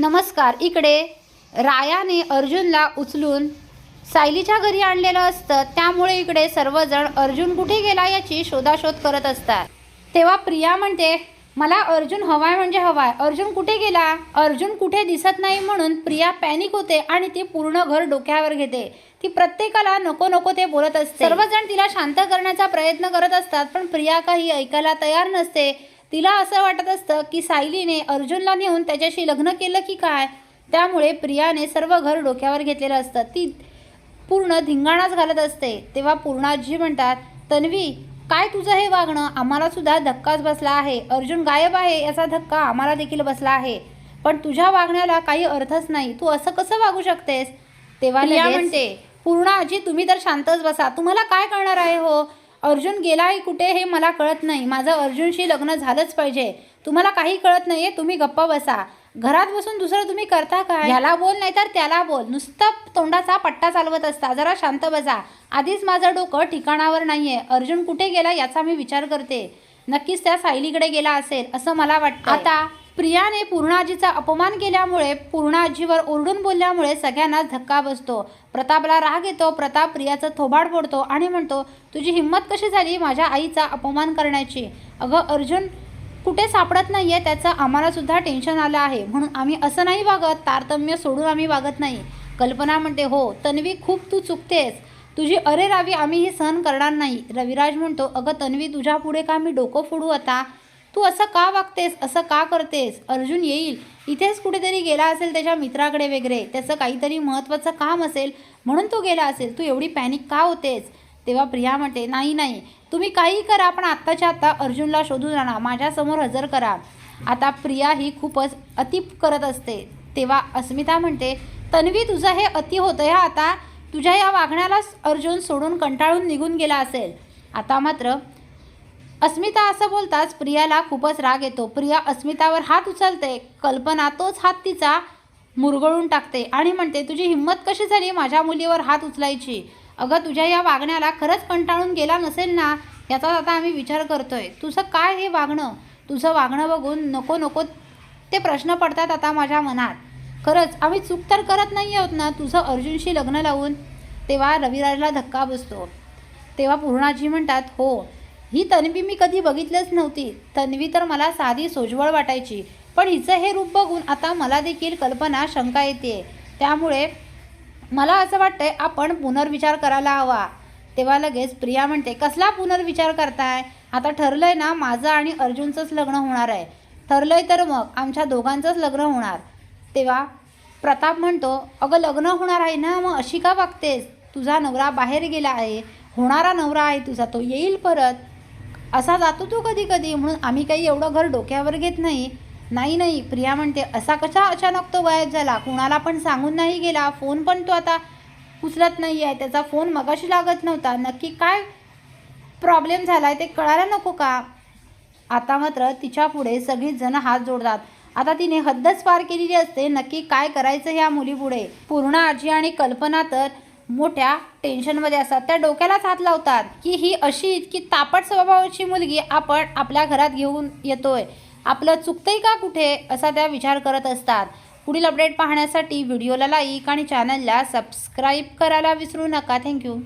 नमस्कार इकडे रायाने अर्जुनला उचलून सायलीच्या घरी आणलेलं असतं. त्यामुळे इकडे सर्वजण अर्जुन कुठे गेला याची शोधाशोध करत असतात. तेव्हा प्रिया म्हणते मला अर्जुन हवाय म्हणजे हवाय. अर्जुन कुठे गेला? अर्जुन कुठे दिसत नाही म्हणून प्रिया पॅनिक होते आणि ती पूर्ण घर डोक्यावर घेते. ती प्रत्येकाला नको नको ते बोलत असते. सर्वजण तिला शांत करण्याचा प्रयत्न करत असतात पण प्रिया काही ऐकायला तयार नसते. तिला असं वाटत असतं की सायलीने अर्जुनला नेऊन त्याच्याशी लग्न केलं की काय? त्यामुळे प्रियाने सर्व घर डोक्यावर घेतलेलं असतं. ती पूर्ण धिंगाणाच घालत असते. तेव्हा पूर्णाजी म्हणतात तन्वी काय तुझं हे वागणं? आम्हाला सुद्धा धक्काच बसला आहे. अर्जुन गायब आहे याचा धक्का आम्हाला देखील बसला आहे. पण तुझ्या वागण्याला काही अर्थच नाही. तू असं कसं वागू शकतेस? तेव्हा म्हणते पूर्ण आजी तुम्ही तर शांतच बसा. तुम्हाला काय कळणार आहे हो? अर्जुन गेला आहे कुठे हे मला कळत नाही. माझं अर्जुनशी लग्न झालंच पाहिजे. तुम्हाला काही कळत नाही आहे तुम्ही गप्पा बसा. घरात बसून दुसरं तुम्ही करता काय? याला बोल नाही तर त्याला बोल. नुसतं तोंडाचा पट्टा चालवत असता. जरा शांत बसा. आधीच माझं डोकं ठिकाणावर नाही आहे अर्जुन कुठे गेला याचा मी विचार करते. नक्कीच त्या सायलीकडे गेला असेल असं मला वाटतं आता प्रियाने पूर्णाजीचा अपमान केल्यामुळे पूर्णाजीवर ओरडून बोलल्यामुळे सगळ्यांनाच धक्का बसतो. प्रतापला राग येतो प्रताप प्रियाचं थोबाड फोडतो आणि म्हणतो तुझी हिंमत कशी झाली माझ्या आईचा अपमान करण्याची? अगं अर्जुन कुठे सापडत नाही आहे त्याचं आम्हालासुद्धा टेन्शन आलं आहे. म्हणून आम्ही असं नाही वागत तारतम्य सोडून आम्ही वागत नाही. कल्पना म्हणते हो तन्वी खूप तू चुकतेस. तुझी अरे रावी आम्ही ही सहन करणार नाही. रविराज म्हणतो अगं तन्वी तुझ्या पुढे का मी डोकं फोडू आता? तू असं का वागतेस? असं का करतेस? अर्जुन येईल. इथेच कुठेतरी गेला असेल त्याच्या मित्राकडे वगैरे. त्याचं काहीतरी महत्त्वाचं काम असेल म्हणून तो गेला असेल. तू एवढी पॅनिक का होतेस? तेव्हा प्रिया म्हणते नाही नाही. तुम्ही काही करा पण आत्ताच्या आत्ता अर्जुनला शोधून आणा. माझ्यासमोर हजर करा. आता प्रिया ही खूपच अति करत असते. तेव्हा अस्मिता म्हणते तन्वी तुझं हे अति होतं ह्या आता. तुझ्या या वागण्यालाच अर्जुन सोडून कंटाळून निघून गेला असेल. आता मात्र अस्मिता असं बोलताच प्रियाला खूपच राग येतो. प्रिया अस्मितावर हात उचलते. कल्पना तोच हात तिचा मुरगळून टाकते आणि म्हणते तुझी हिंमत कशी झाली माझ्या मुलीवर हात उचलायची? अगं तुझ्या या वागण्याला खरंच कंटाळून गेला नसेल ना? याचाच आता आम्ही विचार करतोय. तुझं काय हे वागणं? तुझं वागणं बघून नको नको ते प्रश्न पडतात आता माझ्या मनात. खरंच आम्ही चूक तर करत नाही आहोत ना? तुझं अर्जुनशी लग्न लावून तेव्हा रविराजला धक्का बसतो. तेव्हा पूर्णाजी म्हणतात हो ही तन्वी मी कधी बघितलीच नव्हती. तन्वी तर मला साधी सोजवळ वाटायची. पण हिचं हे रूप बघून आता मला देखील कल्पना शंका येते. त्यामुळे मला असं वाटतंय आपण पुनर्विचार करायला हवा. तेव्हा लगेच प्रिया म्हणते कसला पुनर्विचार करताय? आता ठरलंय ना माझं आणि अर्जुनचंच लग्न होणार आहे. ठरलंय तर मग आमच्या दोघांचंच लग्न होणार. तेव्हा प्रताप म्हणतो अगं लग्न होणार आहे ना मग अशी का वागतेस? तुझा नवरा बाहेर गेला आहे. होणारा नवरा आहे तुझा. तो येईल परत. असा जातो तो कधी कधी म्हणून आम्ही काही एवढं घर डोक्यावर घेत नाही. नाही नाही. प्रिया म्हणते असा कशा अचानक तो गायब झाला? कुणाला पण सांगून नाही गेला. फोन पण तो आता उचलत नाही आहे त्याचा फोन मगाशी लागत नव्हता. नक्की काय प्रॉब्लेम झाला आहे ते कळायला नको का? आता मात्र तिच्या पुढे सगळीच जण हात जोडतात. आता तिने हद्दच पार केलेली असते. नक्की काय करायचं ह्या मुलीपुढे? पूर्ण आजी आणि कल्पना तर मोठ्या टेन्शनमध्ये असतात. त्या डोक्यालाच हात लावतात की ही अशी इतकी तापट स्वभावाची मुलगी आपण आपल्या घरात घेऊन येतोय. आपलं चुकतंय का कुठे? असा त्या विचार करत असतात. पुढील अपडेट पाहण्यासाठी व्हिडिओला लाईक आणि चॅनलला सबस्क्राईब करायला विसरू नका. थँक्यू